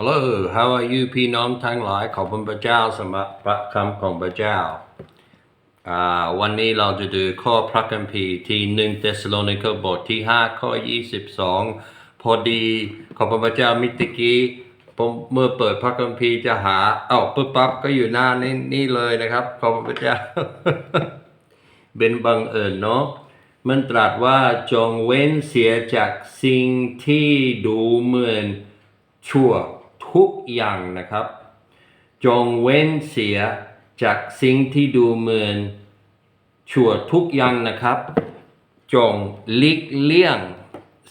Hello how are you พี่น้องทั้งหลาย ขอบคุณพระเจ้าสำหรับพระคำของพระเจ้าอ่าวันนี้เราจะดูข้อพระคัมภีร์ที่หนึ่งเทสโลนิกบทที่ 5 ข้อ 22 พอดี ขอบคุณพระเจ้ามิตกี้ผมเมื่อเปิดพระคัมภีร์จะหา เอ้าปุ๊บปั๊บก็อยู่หน้านี้นี่เลยนะครับ ขอบคุณพระเจ้า เป็นบังเอิญเนาะมันตรัสว่าจงเว้นเสียจากสิ่งที่ดูเหมือนชั่ว ทุกอย่างนะครับ จงเว้นเสียจากสิ่งที่ดูเหมือนชั่วทุกอย่างนะครับ จงลีกเลี่ยง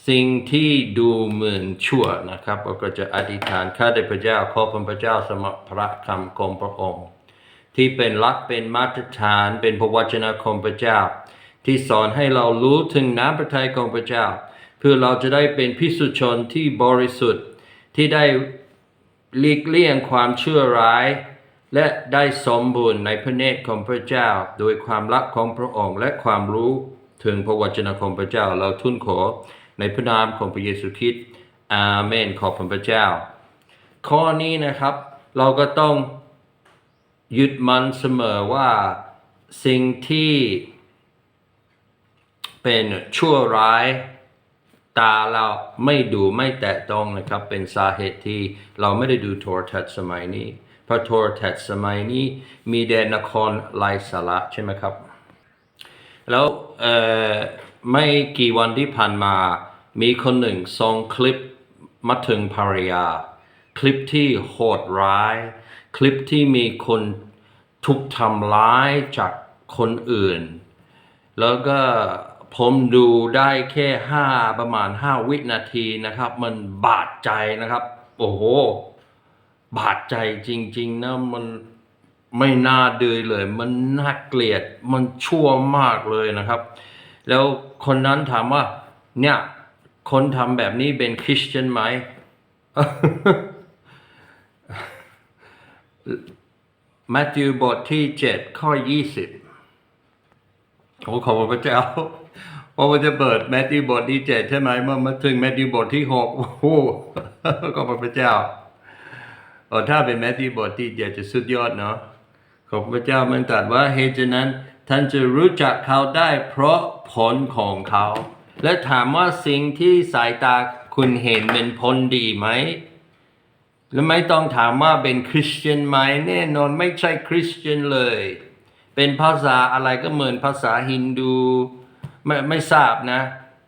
สิ่งที่ดูเหมือนชั่วนะครับเราก็จะอธิษฐานข้าแต่พระเจ้าขอพระเจ้าสมพระคำของพระองค์ ที่เป็นหลักเป็นมาตรฐานเป็นพระวจนะของพระเจ้า ที่สอนให้เรารู้ถึงน้ำพระทัยของพระเจ้า เพื่อเราจะได้เป็นพิสุทธิชนที่บริสุทธิ์ที่ได้ หลีกเลี่ยงความเชื่อร้าย และได้สมบูรณ์ในพระเนตรของพระเจ้า โดยความรักของพระองค์และความรู้ถึงพระวจนะของพระเจ้าเราทุ่นขอในพระนามของพระเยซูคริสต์อาเมนขอบพระเจ้า ข้อนี้นะครับ เราก็ต้องยึดมันเสมอว่าสิ่งที่เป็นชั่วร้าย ตาเราไม่ดูไม่แตะต้องนะครับ เป็นสาเหตุที่เราไม่ได้ดูโทรทัศน์สมัยนี้ เพราะโทรทัศน์สมัยนี้มีแดนนครไลายสาระใช่ไหมครับ แล้วไม่กี่วันที่ผ่านมา มีคนหนึ่งส่งคลิปมาถึงภรรยา คลิปที่โหดร้าย คลิปที่มีคนถูกทำร้ายจากคนอื่น แล้วก็ ผมดูได้แค่ห้าประมาณห้าวินาทีนะครับ มันบาดใจนะครับ โอ้โห บาดใจจริง ๆ นะ มันไม่น่าดืเลย มันน่าเกลียดมันชั่วมากเลยนะครับ แล้วคนนั้นถามว่า เนี่ย คนทำแบบนี้เป็นคริสเตียนไหมมัทธิวบทที่7ข้อ20โอ้ขอบคุณพระเจ้า พราะว่าจะเปิดแมทธิวบทที่7ใช่ไหมเมื่อมาถึงแมทธิวบทที่6โอ้โหขอบพระเจ้าเออถ้าเป็นแมทธิวบทที่เจ็ดจะสุดยอดเนาะขอบพระเจ้ามันตรัสว่าเหตุฉะนั้นท่านจะรู้จักเขาได้เพราะผลของเขา และถามว่าสิ่งที่สายตาคุณเห็นเป็นผลดีไหมแล้วไม่ต้องถามว่าเป็นคริสเตียนไหมแน่นอนไม่ใช่คริสเตียนเลย เป็นภาษาอะไรก็เหมือนภาษาฮินดู ไม่ไม่ทราบนะ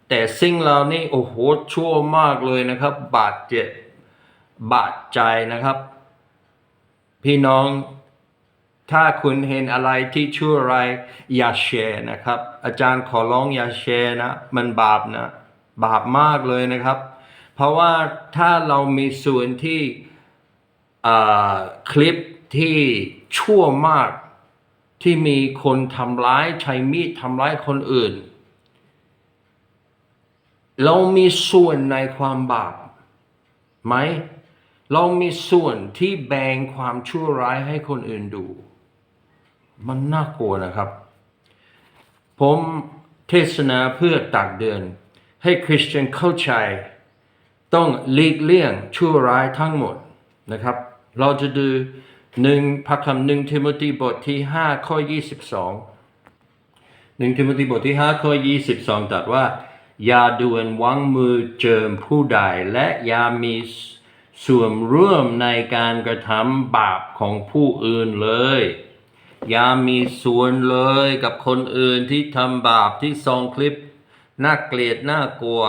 แต่สิ่งเหล่านี้โอ้โหชั่วมากเลยนะครับ บาดเจ็บบาดใจนะครับ พี่น้องถ้าคุณเห็นอะไรที่ชั่วไรายอย่าแชร์นะครับ อาจารย์ขอร้องอย่าแชร์นะ มันบาปนะ บาปมากเลยนะครับ เพราะว่าถ้าเรามีส่วนที่อ่าคลิปที่ชั่วมากที่มีคนทำร้ายใช้มีดทำร้ายคนอื่น เรามีส่วนในความบาปไหม เรามีส่วนที่แบ่งความชั่วร้ายให้คนอื่นดู มันน่ากลัวนะครับ ผมเทศนาเพื่อตักเดือน ให้คริสเตียนเข้าใจ ต้องหลีกเลี่ยงชั่วร้ายทั้งหมดนะครับ เราจะดูหนึ่งพระคำหนึ่งทิโมธีบทที่ 5 ข้อ 22หนึ่งทิโมธีบทที่ 5 ข้อ 22ตรัสว่า ย่าด่วนวางมือเจิมผู้ใดและอย่ามีส่วนร่วมในการกระทำบาปของผู้อื่นเลย อย่ามีส่วนเลยกับคนอื่นที่ทำบาปที่ส่งคลิปน่าเกลียดน่ากลัว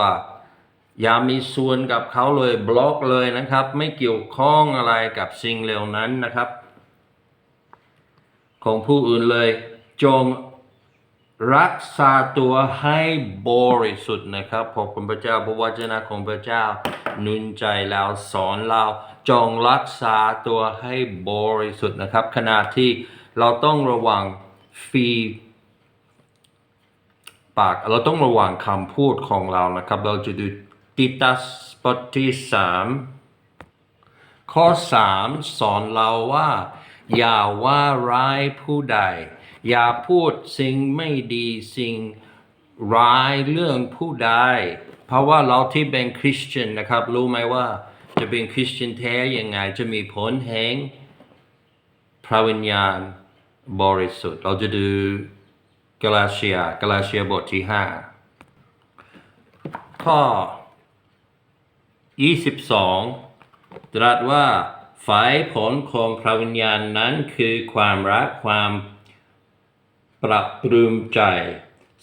อย่ามีส่วนกับเขาเลยบล็อกเลยนะครับ ไม่เกี่ยวข้องอะไรกับสิ่งเหล่านั้นนะครับ ของผู้อื่นเลย จง รักษาตัวให้บริสุทธิ์นะครับขอบคุณพระเจ้าพระวจนะของพระเจ้านุนใจเราสอนเราจงรักษาตัวให้บริสุทธิ์นะครับ ขณะที่เราต้องระวังฟีปากเราต้องระวังคำพูดของเรานะครับ เราจะดูติตัสบทที่สามข้อ 3 สอนเราว่า อย่าว่าร้ายผู้ใด อย่าพูดสิ่งไม่ดีสิ่งร้ายเรื่องผู้ใดเพราะว่าเราที่เป็นคริสเตียนนะครับ รู้ไหมว่าจะเป็นคริสเตียนแท้ยังไง จะมีผลแห่งพระวิญญาณบริสุทธิ์ เราจะดูกาลาเชียกาลาเชียบทที่ห้าข้อ 22 ตรัสว่าฝ่ายผลของพระวิญญาณนั้นคือความรักความ ปรับปรืมใจ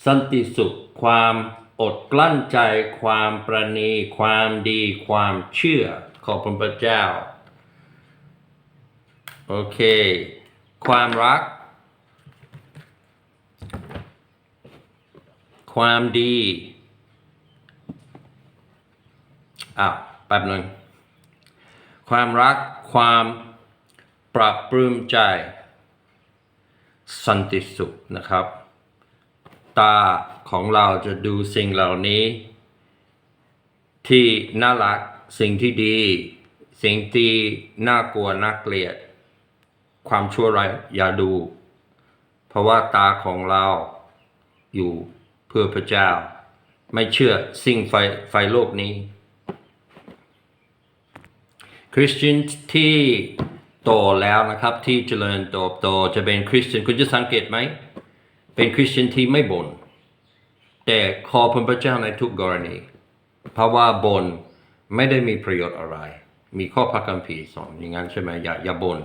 สันติสุขความอดกลั้นใจความประณีความดีความเชื่อขอบคุณพระเจ้า โอเค ความรัก ความดีอ้าวแป๊บหนึ่งความรักความปรับปรื้มใจ สันติสุขนะครับ ตาของเราจะดูสิ่งเหล่านี้ ที่น่ารักสิ่งที่ดี สิ่งที่น่ากลัวน่าเกลียด ความชั่วร้ายอย่าดู เพราะว่าตาของเราอยู่เพื่อพระเจ้า ไม่เชื่อสิ่งไฟไฟโลกนี้ คริสเตียนที่ โตแล้วนะครับที่เจริญเติบโตจะเป็นคริสเตียนคุณจะสังเกตไหม เป็นคริสเตียนที่ไม่บน่นแต่ขอพระเจ้าในทุกกรณี เพราะว่าบ่นไม่ได้มีประโยชน์อะไร มีข้อพระคัมภีร์สอนอย่างนั้นใช่ไหมอย่าอย่าบน่น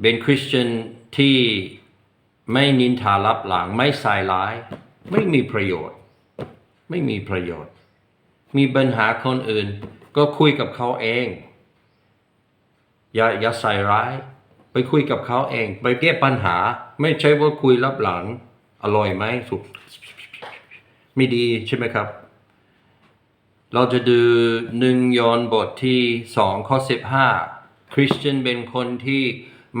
เป็นคริสเตียนที่ไม่นินทารับหลังไม่ใส่ร้าย ไม่มีประโยชน์ ไม่มีประโยชน์ มีปัญหาคนอื่น ก็คุยกับเขาเอง อย่าอย่าใส่ร้าย ไปคุยกับเขาเอง ไปแก้ปัญหา ไม่ใช่ว่าคุยรับหลัง อร่อยไหมสุกไม่ดีใช่ไหมครับ เราจะดูหนึ่งยอนบทที่สองข้อสิบห้าคริสเตียนเป็นคนที่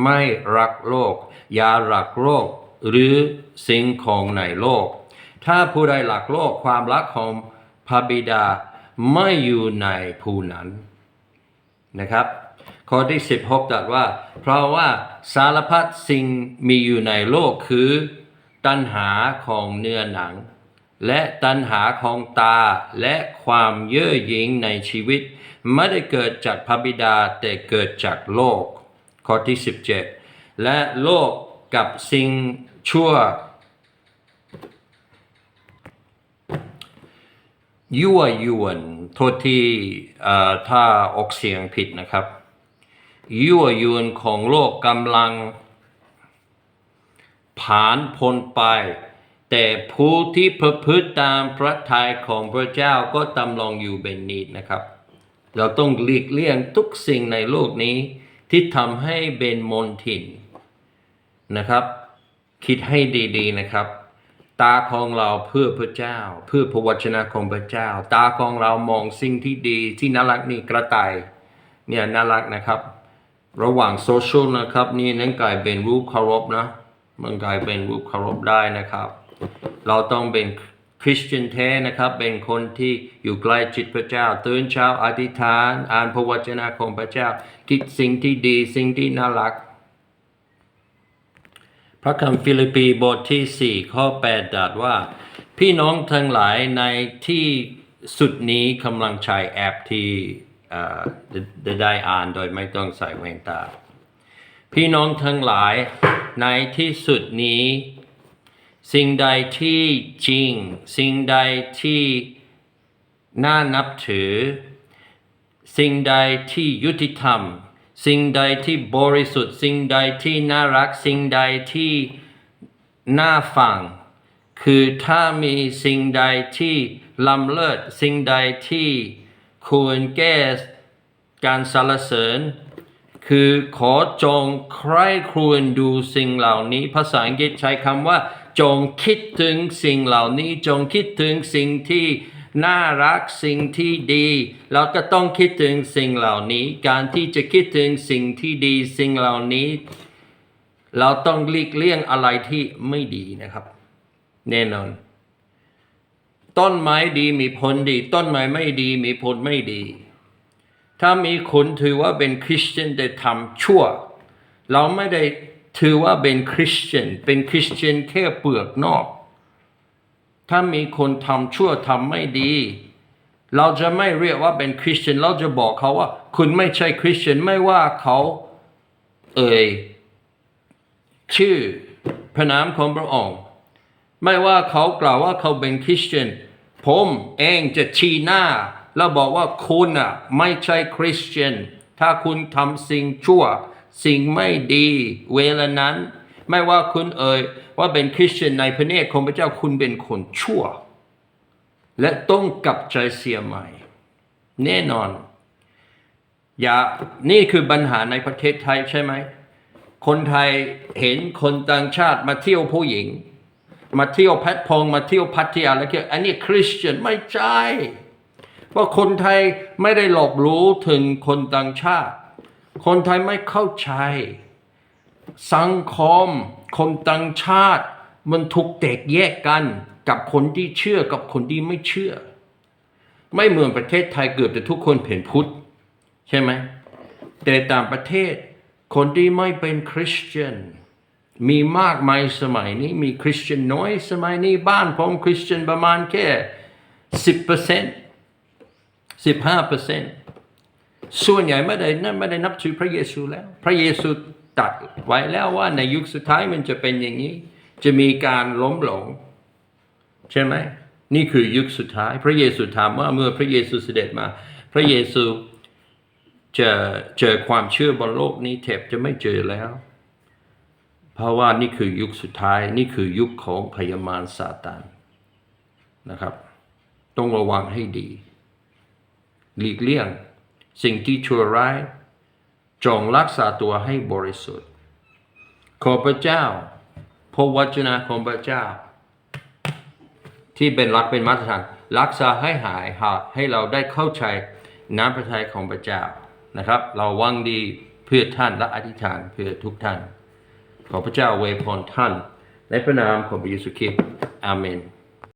ไม่รักโลก อย่ารักโลก หรือสิ่งของในโลก ถ้าผู้ใดรักโลกความรักของพระบิดาไม่อยู่ในผู้นั้นนะครับ ข้อที่ 16ตรัสว่า เพราะว่าสารพัดสิ่งมีอยู่ในโลกคือ ตัณหาของเนื้อหนัง และตัณหาของตาและความเย่อหยิ่งในชีวิต ไม่ได้เกิดจากพระบิดาแต่เกิดจากโลก ข้อที่ 17 และโลกกับสิ่งชั่วยั่วยวนโทษที่อ่อถ้าออกเสียงผิดนะครับ ยั่วยวนของโลกกำลังผ่านพ้นไป แต่ผู้ที่ประพฤติตามพระทัยของพระเจ้าก็ตำลองอยู่เป็นนิดนะครับ เราต้องหลีกเลี่ยงทุกสิ่งในโลกนี้ที่ทำให้เป็นมนทินนะครับ คิดให้ดีๆนะครับ ตาของเราเพื่อพระเจ้า เพื่อพระวจนะของพระเจ้า ตาของเรามองสิ่งที่ดีที่น่ารักนี่กระต่ายเนี่ยน่ารักนะครับ ระหว่างโซเชียลนะครับ นี่นั่นกลายเป็นรูปเคารพนะมันกลายเป็นรูปเคารพได้นะครับ เราต้องเป็นคริสเตียนแท้นะครับ เป็นคนที่อยู่ใกล้จิตพระเจ้า ตื่นเช้าอธิษฐาน อ่านพระวจนะของพระเจ้า คิดสิ่งที่ดีสิ่งที่น่ารัก พระคำฟิลิปปีบทที่ 4 ข้อ 8ตรัสว่า พี่น้องทั้งหลายในที่สุดนี้กำลังใช้แอปที่ ได้ได้อ่านโดยไม่ต้องใส่แว่นตา พี่น้องทั้งหลายในที่สุดนี้ สิ่งใดที่จริง สิ่งใดที่น่านับถือ สิ่งใดที่ยุติธรรม สิ่งใดที่บริสุทธิ์ สิ่งใดที่น่ารัก สิ่งใดที่น่าฟัง คือถ้ามีสิ่งใดที่ล้ำเลิศสิ่งใดที่ ควรแก้การสรรเสริญ คือขอจงใคร่ครวญดูสิ่งเหล่านี้ ภาษาอังกฤษใช้คำว่า จงคิดถึงสิ่งเหล่านี้ จงคิดถึงสิ่งที่น่ารักสิ่งที่ดีเราก็ต้องคิดถึงสิ่งเหล่านี้ การที่จะคิดถึงสิ่งที่ดีสิ่งเหล่านี้ เราต้องหลีกเลี่ยงอะไรที่ไม่ดีนะครับ แน่นอน ต้นไม้ดีมีผลดี ต้นไม้ไม่ดีมีผลไม่ดี ถ้ามีคนถือว่าเป็นคริสเตียนแต่ทำชั่ว เราไม่ได้ถือว่าเป็นคริสเตียนเป็นคริสเตียนแค่เปลือกนอก ถ้ามีคนทำชั่วทำไม่ดี เราจะไม่เรียกว่าเป็นคริสเตียนเราจะบอกเขาว่า คุณไม่ใช่คริสเตียนไม่ว่าเขาเอ่ยชื่อพระนามของพระองค์ ไม่ว่าเขากล่าวว่าเขาเป็นคริสเตียนผมเองจะชี้หน้า แล้วบอกว่าคุณอะไม่ใช่คริสเตียนถ้าคุณทำสิ่งชั่ว สิ่งไม่ดีเวลานั้น ไม่ว่าคุณเอ่ยว่าเป็นคริสเตียนในพระเนตรของพระเจ้าคุณเป็นคนชั่ว และต้องกลับใจเสียใหม่ แน่นอน อย่านี่คือปัญหาในประเทศไทยใช่ไหม คนไทยเห็นคนต่างชาติมาเที่ยวผู้หญิง มาเที่ยวแพทพงมาเที่ยวพัทยาแล้วก็อันนี้คริสเตียนไม่ใช่เพราะคนไทยไม่ได้หลบรู้ถึงคนต่างชาติ คนไทยไม่เข้าใจ สังคม คนต่างชาติ มันถูกแตกแยกกันกับคนที่เชื่อกับคนที่ไม่เชื่อ ไม่เหมือนประเทศไทยเกือบจะทุกคนเป็นพุทธใช่ไหมแต่ต่างประเทศคนที่ไม่เป็นคริสเตียน มีมากมายสมัยนี้มีคริสเตียนน้อยสมัยนี้บ้านผมคริสเตียนประมาณแค่สิบเปอร์เซ็นต์สิบห้าเปอร์เซ็นต์ส่วนใหญ่ไม่ได้นั่นไม่ได้นับถือพระเยซูแล้ว พระเยซูตัดไว้แล้วว่าในยุคสุดท้ายมันจะเป็นอย่างนี้ จะมีการล้มหลง ใช่ไหมนี่คือยุคสุดท้าย พระเยซูถามว่าเมื่อพระเยซูเสด็จมา พระเยซูจะเจอความเชื่อบนโลกนี้แทบจะไม่เจอแล้ว ราะว่านี่คือยุคสุดท้ายนี่คือยุคของพยามารซาตานนะครับ ต้องระวังให้ดี หลีกเลี่ยง สิ่งที่ชั่วร้าย จงรักษาตัวให้บริสุทธิ์ ขอพระเจ้าพระวจนะของพระเจ้า ที่เป็นรักเป็นมาตรฐานรักษาให้หายหาให้เราได้เข้าใจน้ำพระทัยของพระเจ้านะครับ เราวังดีเพื่อท่านและอธิษฐานเพื่อทุกท่าน ขอพระเจ้าอวยพรท่าน ในพระนามของพระเยซูคริสต์อาเมน